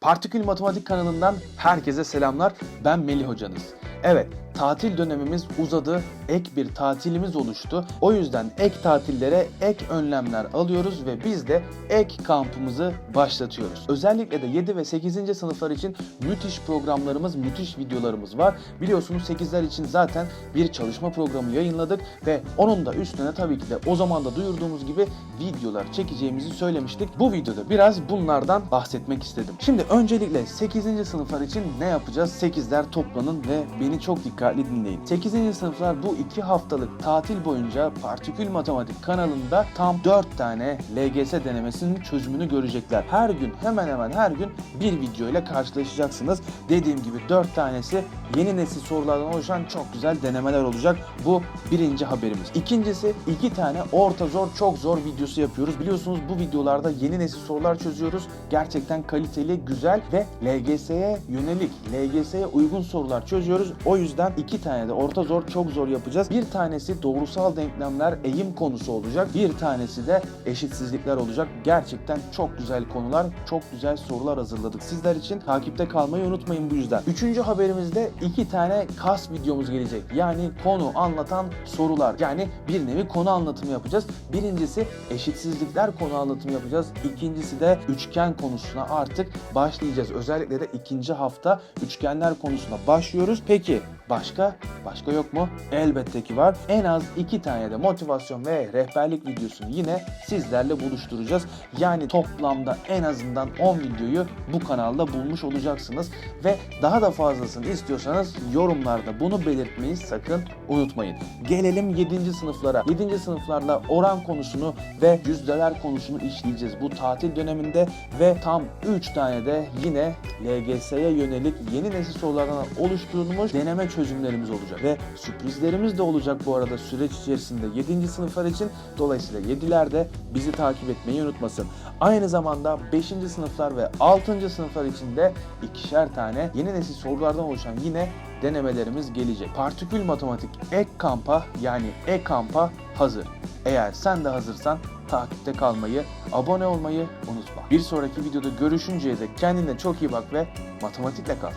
Partikül Matematik kanalından herkese selamlar. Ben Melih hocanız. Evet, tatil dönemimiz uzadı. Ek bir tatilimiz oluştu. O yüzden ek tatillere ek önlemler alıyoruz ve biz de ek kampımızı başlatıyoruz. Özellikle de 7 ve 8. sınıflar için müthiş programlarımız, müthiş videolarımız var. Biliyorsunuz 8'ler için zaten bir çalışma programı yayınladık ve onun da üstüne tabii ki de o zaman da duyurduğumuz gibi videolar çekeceğimizi söylemiştik. Bu videoda biraz bunlardan bahsetmek istedim. Şimdi öncelikle 8. sınıflar için ne yapacağız? 8'ler toplanın ve beni çok dikkatli dinleyin. 8. sınıflar bu 2 haftalık tatil boyunca Partikül Matematik kanalında tam 4 tane LGS denemesinin çözümünü görecekler. Her gün hemen hemen her gün bir video ile karşılaşacaksınız. Dediğim gibi 4 tanesi yeni nesil sorulardan oluşan çok güzel denemeler olacak. Bu birinci haberimiz. İkincisi iki tane orta zor çok zor videosu yapıyoruz. Biliyorsunuz bu videolarda yeni nesil sorular çözüyoruz. Gerçekten kaliteli, güzel ve LGS'ye yönelik, LGS'ye uygun sorular çözüyoruz. O yüzden iki tane de orta zor çok zor yapacağız. Bir tanesi doğrusal denklemler, eğim konusu olacak. Bir tanesi de eşitsizlikler olacak. Gerçekten çok güzel konular, çok güzel sorular hazırladık sizler için. Takipte kalmayı unutmayın bu yüzden. Üçüncü haberimizde iki tane kas videomuz gelecek. Yani konu anlatan sorular. Yani bir nevi konu anlatımı yapacağız. Birincisi eşitsizlikler konu anlatımı yapacağız. İkincisi de üçgen konusuna artık başlayacağız. Özellikle de ikinci hafta üçgenler konusuna başlıyoruz. Peki quê? Başka? Başka yok mu? Elbette ki var. En az iki tane de motivasyon ve rehberlik videosunu yine sizlerle buluşturacağız. Yani toplamda en azından 10 videoyu bu kanalda bulmuş olacaksınız. Ve daha da fazlasını istiyorsanız yorumlarda bunu belirtmeyi sakın unutmayın. Gelelim 7. sınıflara. 7. sınıflarla oran konusunu ve yüzdeler konusunu işleyeceğiz bu tatil döneminde ve tam 3 tane de yine LGS'ye yönelik yeni nesil sorulardan oluşturulmuş deneme çözümlerimiz olacak ve sürprizlerimiz de olacak bu arada süreç içerisinde 7. sınıflar için. Dolayısıyla 7'ler de bizi takip etmeyi unutmasın. Aynı zamanda 5. sınıflar ve 6. sınıflar için de ikişer tane yeni nesil sorulardan oluşan yine denemelerimiz gelecek. Partikül matematik ek kampa yani e-kampa hazır. Eğer sen de hazırsan takipte kalmayı, abone olmayı unutma. Bir sonraki videoda görüşünceye dek kendine çok iyi bak ve matematikle kal.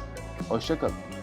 Hoşçakalın.